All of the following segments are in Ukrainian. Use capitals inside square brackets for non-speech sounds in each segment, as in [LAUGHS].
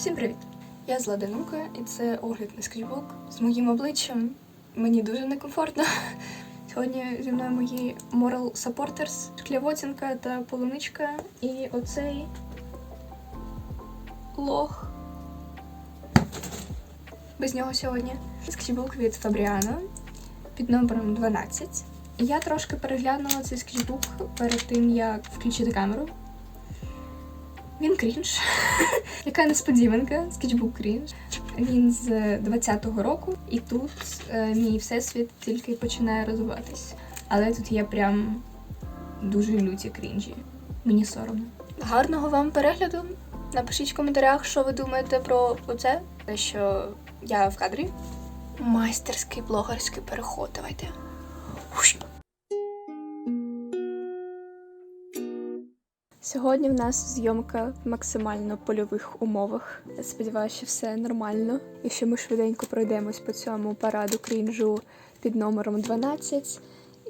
Всім привіт! Я з Ладанука, і це огляд на скетчбук з моїм обличчям. Мені дуже некомфортно. [LAUGHS] Сьогодні зі мною мої Moral Supporters, Клявотінка та Полуничка. І оцей лох. Без нього сьогодні. Скетчбук від Фабріано під номером 12. Я трошки переглянула цей скетчбук перед тим, як включити камеру. Він крінж. [LAUGHS] Яка несподіванка, скетчбук крінж. Він з 20-го року, і тут е, мій всесвіт тільки починає розвиватись. Але тут є прям дуже люті крінжі. Мені соромно. Гарного вам перегляду. Напишіть в коментарях, що ви думаєте про те, що я в кадрі. Майстерський блогерський переход. Давайте. Сьогодні в нас зйомка в максимально польових умовах. Я сподіваюся, що все нормально. І що ми швиденько пройдемось по цьому параду крінжу під номером 12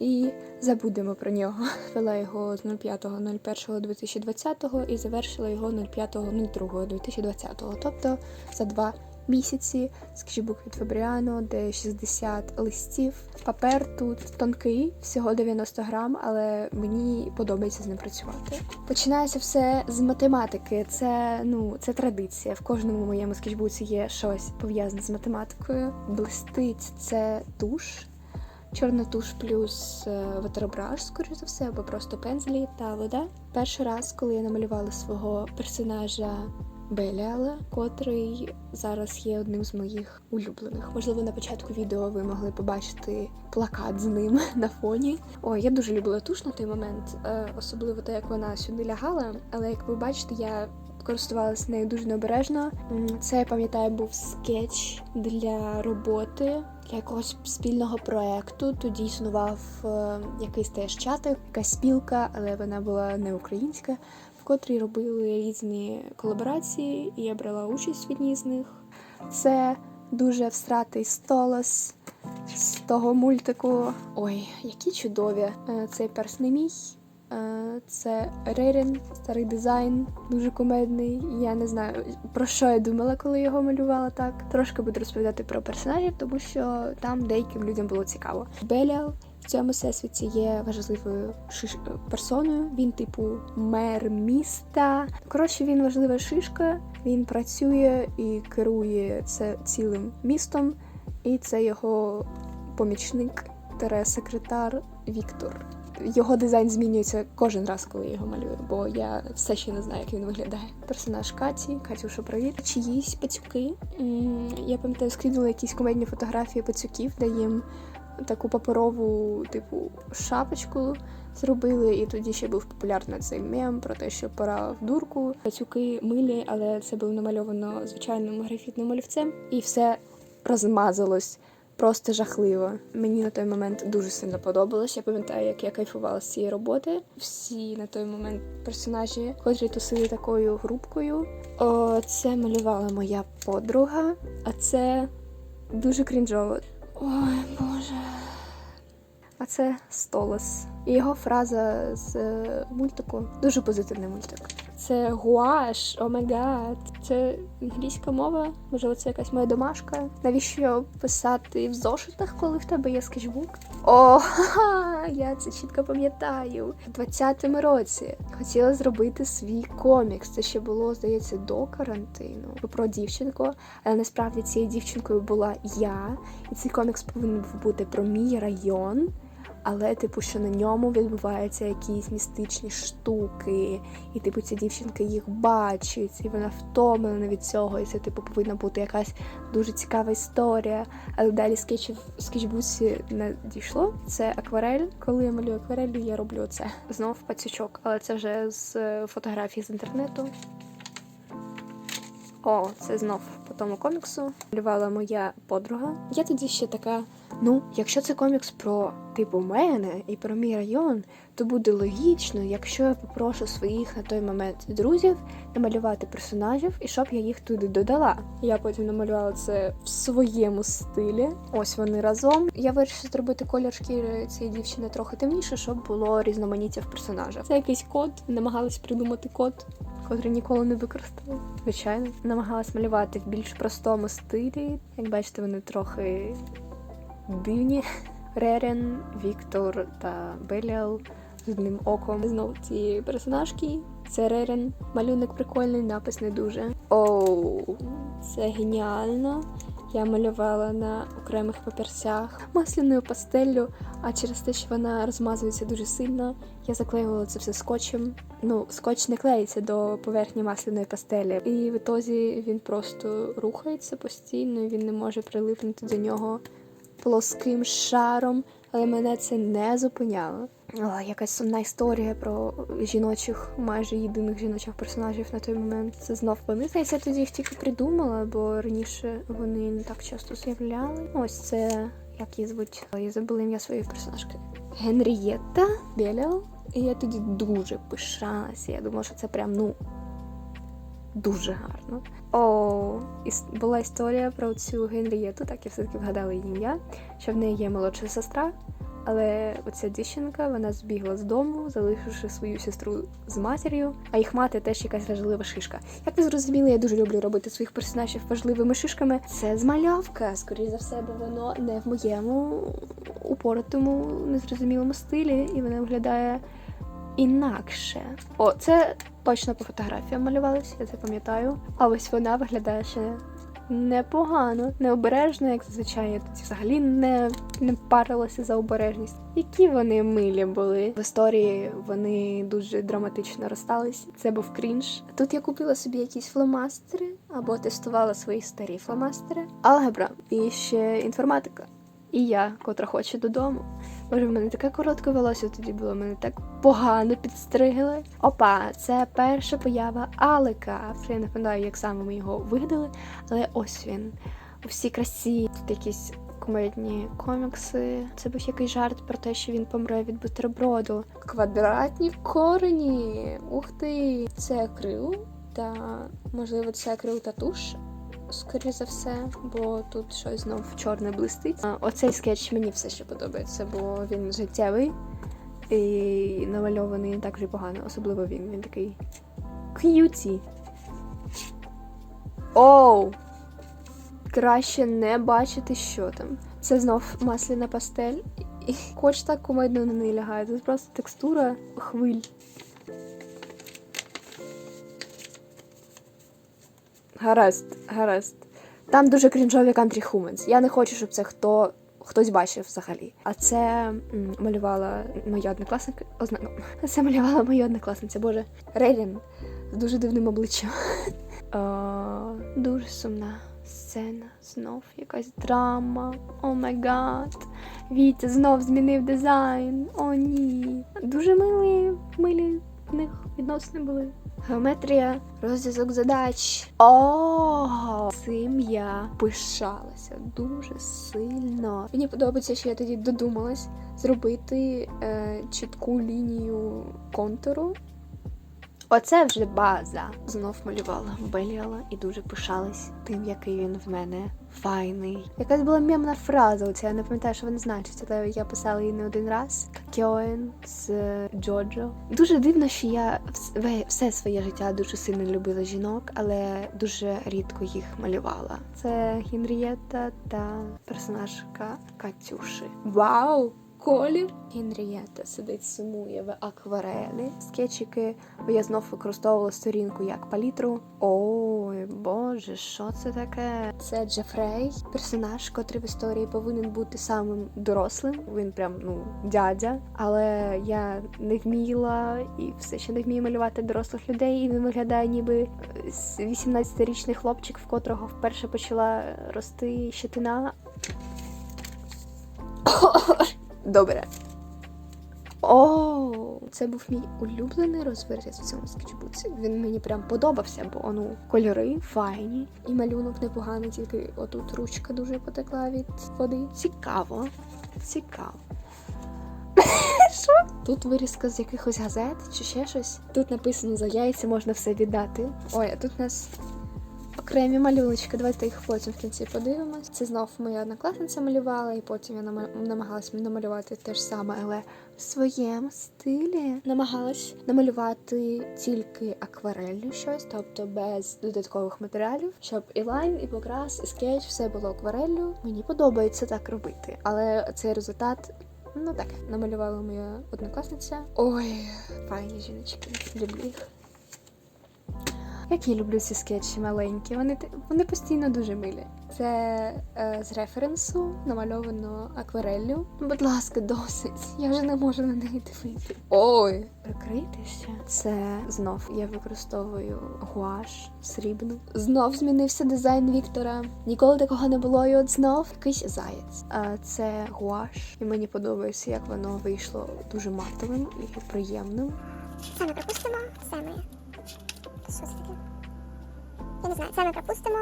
і забудемо про нього. [LAUGHS] Вела його з 05.01.2020 і завершила його 05.02.2020, тобто за два місяці. Скетчбук від Фабріано, де 60 листів. Папер тут тонкий, всього 90 грам, але мені подобається з ним працювати. Починається все з математики. Це ну це традиція. В кожному моєму скетчбуці є щось пов'язане з математикою. Блистить це туш. Чорна туш плюс е, ватеробраш, скоріш за все, або просто пензлі та вода. Перший раз, коли я намалювала свого персонажа Беліала, котрий зараз є одним з моїх улюблених. Можливо, на початку відео ви могли побачити плакат з ним [LAUGHS] на фоні. Ой, я дуже любила туш на той момент, е, особливо те, як вона сюди лягала. Але як ви бачите, я користувалася нею дуже необережно. Це я пам'ятаю, був скетч для роботи. Для якогось спільного проекту тоді існував е, якийсь теж чатик, якась спілка, але вона була не українська в котрій робили різні колаборації, і я брала участь в одній з них. Це дуже всратий столос з того мультику. Ой, які чудові! Е, Цей перс не мій. Це Рерін, старий дизайн, дуже кумедний. Я не знаю про що я думала, коли його малювала так. Трошки буду розповідати про персонажів, тому що там деяким людям було цікаво. Беліал в цьому всесвіті є важливою шиш... персоною. Він, типу, мер міста. Коротше, він важлива шишка. Він працює і керує це цілим містом, і це його помічник тере секретар Віктор. Його дизайн змінюється кожен раз, коли я його малюю, бо я все ще не знаю, як він виглядає. Персонаж Каті, Катюша, привіт. Чиїсь пацюки. Я пам'ятаю, скидувала якісь комедні фотографії пацюків, де їм таку паперову, типу, шапочку зробили, і тоді ще був популярний цей мем про те, що пора в дурку. Пацюки милі, але це було намальовано звичайним графітним олівцем, і все розмазалось. Просто жахливо. Мені на той момент дуже сильно подобалось. Я пам'ятаю, як я кайфувала з цієї роботи. Всі на той момент персонажі, котрі тусили такою групкою. О, це малювала моя подруга, а це дуже крінжово. Ой, Боже. А це Столос. І його фраза з е, мультику дуже позитивний мультик. Це гуаш, о май. Це англійська мова. Можливо, це якась моя домашка. Навіщо писати в зошитах, коли в тебе є скетчбук? О, ха-ха, я це чітко пам'ятаю. У 20-му році хотіла зробити свій комікс. Це ще було, здається, до карантину про дівчинку. Але насправді цією дівчинкою була я, і цей комікс повинен був бути про мій район. Але, типу, що на ньому відбуваються якісь містичні штуки, і типу ця дівчинка їх бачить, і вона втомлена від цього, і це типу повинна бути якась дуже цікава історія. Але далі скетчів скетчбуці не дійшло. Це акварель. Коли я малюю акварель, я роблю це. Знов пацючок, але це вже з е, фотографій з інтернету. О, це знов по тому коміксу. Малювала моя подруга. Я тоді ще така. Ну, якщо це комікс про типу мене і про мій район, то буде логічно, якщо я попрошу своїх на той момент друзів намалювати персонажів і щоб я їх туди додала. Я потім намалювала це в своєму стилі. Ось вони разом. Я вирішила зробити колір шкіри цієї дівчини трохи темніше, щоб було різноманіття в персонажах. Це якийсь код, намагалась придумати код. Котрий ніколи не використала. Звичайно, намагалась малювати в більш простому стилі. Як бачите, вони трохи дивні. Ререн, Віктор та Беліал з одним оком. Знову цієї персонажки. Це Ререн. Малюнок прикольний, напис не дуже. Оу, це геніально. Я малювала на окремих папірцях масляною пастеллю, а через те, що вона розмазується дуже сильно, я заклеювала це все скотчем. Ну, скотч не клеїться до поверхні масляної пастелі. І в ітозі він просто рухається постійно, і він не може прилипнути до нього плоским шаром, але мене це не зупиняло. О, якась сумна історія про жіночих, майже єдиних жіночих персонажів на той момент. Це знов вони. Я тоді їх тільки придумала, бо раніше вони не так часто з'являли. Ось це як її звуть. Я забула ім'я своєї персонажки. Генрієта Беліал. І я тоді дуже пишалася. Я думала, що це прям ну дуже гарно. О, іс- була історія про цю Генрієту, так я все-таки вгадала її ім'я, що в неї є молодша сестра. Але оця дівчинка вона збігла з дому, залишивши свою сестру з матір'ю, а їх мати теж якась важлива шишка. Як ви зрозуміли, я дуже люблю робити своїх персонажів важливими шишками. Це змальовка, скоріш за все, бо воно не в моєму упоротому, незрозумілому стилі, і воно виглядає інакше. О, це точно по фотографіям малювалося, я це пам'ятаю. А ось вона виглядає ще непогано, необережно, як зазвичай я тоді взагалі не, не парилася за обережність. Які вони милі були. В історії вони дуже драматично розстались. Це був крінж. Тут я купила собі якісь фломастери або тестувала свої старі фломастери. Алгебра і ще інформатика. І я, котра хоче додому. Боже, в мене таке коротке волосся тоді було, мене так погано підстригли. Опа, це перша поява Алика. Я не пам'ятаю, як саме ми його вигадали, але ось він. У всій красі. Тут якісь комедні комікси. Це був якийсь жарт про те, що він помре від бутерброду. Квадратні корені. Ух ти! Це акрил. Та можливо, це акрил та туш. Скоріше за все, бо тут щось знов чорне блистить. Оцей скетч мені все ще подобається, бо він життєвий і намальований так вже погано, особливо він. Він такий к'юті. Оу! Краще не бачити, що там. Це знов масляна пастель. І коч так кумедно на неї лягає. Це просто текстура хвиль. Гаразд, гаразд. Там дуже крінжові кантрі хуменс. Я не хочу, щоб це хто. Хтось бачив взагалі. А це малювала моя однокласниця. Озна... [LAUGHS] Це малювала моя однокласниця, боже. Рейлін з дуже дивним обличчям. [LAUGHS] А, дуже сумна сцена. Знов якась драма. О май гад. Вітя знов змінив дизайн. О, ні. Дуже милі, милі в них відносини були. Геометрія, розв'язок задач. О, цим я пишалася дуже сильно. Мені подобається, що я тоді додумалась зробити е, чітку лінію контуру. Оце вже база. Знов малювала Беліала і дуже пишалась тим, який він в мене файний. Якась була мемна фраза, оця я не пам'ятаю, що вона значить, але я писала її не один раз. Какьоен з Джоджо. Дуже дивно, що я все своє життя дуже сильно любила жінок, але дуже рідко їх малювала. Це Генрієта та персонажка Катюши. Вау! Колір Генрієта сидить сумує в акварелі. Скетчики, бо я знов використовувала сторінку як палітру. Ой, боже, що це таке? Це Джефрей, персонаж, котрий в історії повинен бути самим дорослим. Він прям ну дядя. Але я не вміла і все ще не вмію малювати дорослих людей. І він виглядає ніби 18-річний хлопчик, в котрого вперше почала рости щетина. Добре. О, це був мій улюблений розвернець в цьому скетчбуці. Він мені прям подобався, бо ну кольори файні, і малюнок непоганий, тільки отут ручка дуже потекла від води. Цікаво, цікаво. [LAUGHS] Що? Тут вирізка з якихось газет чи ще щось. Тут написано за яйця можна все віддати. Ой, а тут у нас окремі малюночки. Давайте їх потім в кінці подивимось. Це знов моя однокласниця малювала, і потім я нама- намагалась намалювати те ж саме, але в своєму стилі намагалась намалювати тільки акварелью щось, тобто без додаткових матеріалів, щоб і лайн, і покрас, і скетч, все було акварелью. Мені подобається так робити, але цей результат. Ну таке, намалювала моя однокласниця. Ой, файні жіночки, люблю їх. Як я люблю ці скетчі маленькі, вони, те- вони постійно дуже милі. Це е, з референсу намальовано аквареллю. Будь ласка, досить. Я вже не можу на неї дивити. Ой, прикритися. Це знов я використовую гуаш срібну. Знов змінився дизайн Віктора. Ніколи такого не було. І от знов якийсь заєць. А це гуаш, і мені подобається, як воно вийшло дуже матовим і приємним. Це ми пропустимо, це ми. Що це таке? Я не знаю, це ми пропустимо,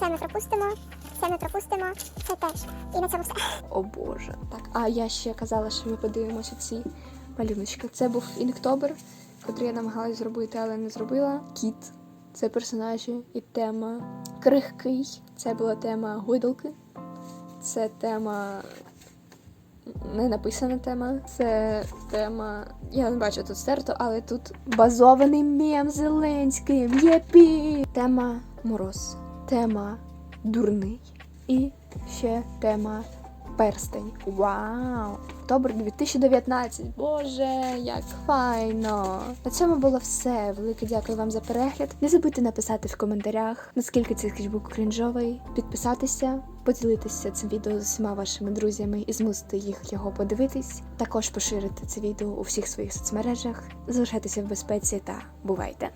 це ми пропустимо, це ми пропустимо, це теж. І на цьому все. О Боже. Так, а я ще казала, що ми подивимося ці малюночки. Це був Інктобер, котрий я намагалась зробити, але не зробила. Кіт це персонажі і тема крихкий. Це була тема гойдалки. Це тема. Не написана тема. Це тема. Я не бачу тут стерто, але тут базований мем Зеленським. Єпі! Тема мороз. Тема дурний. І ще тема перстень. Вау! Октобер 2019. Боже, як файно! На цьому було все. Велике дякую вам за перегляд. Не забудьте написати в коментарях, наскільки цей скетчбук крінжовий, підписатися, поділитися цим відео з усіма вашими друзями і змусити їх його подивитись. Також поширити це відео у всіх своїх соцмережах. Залишайтеся в безпеці та бувайте!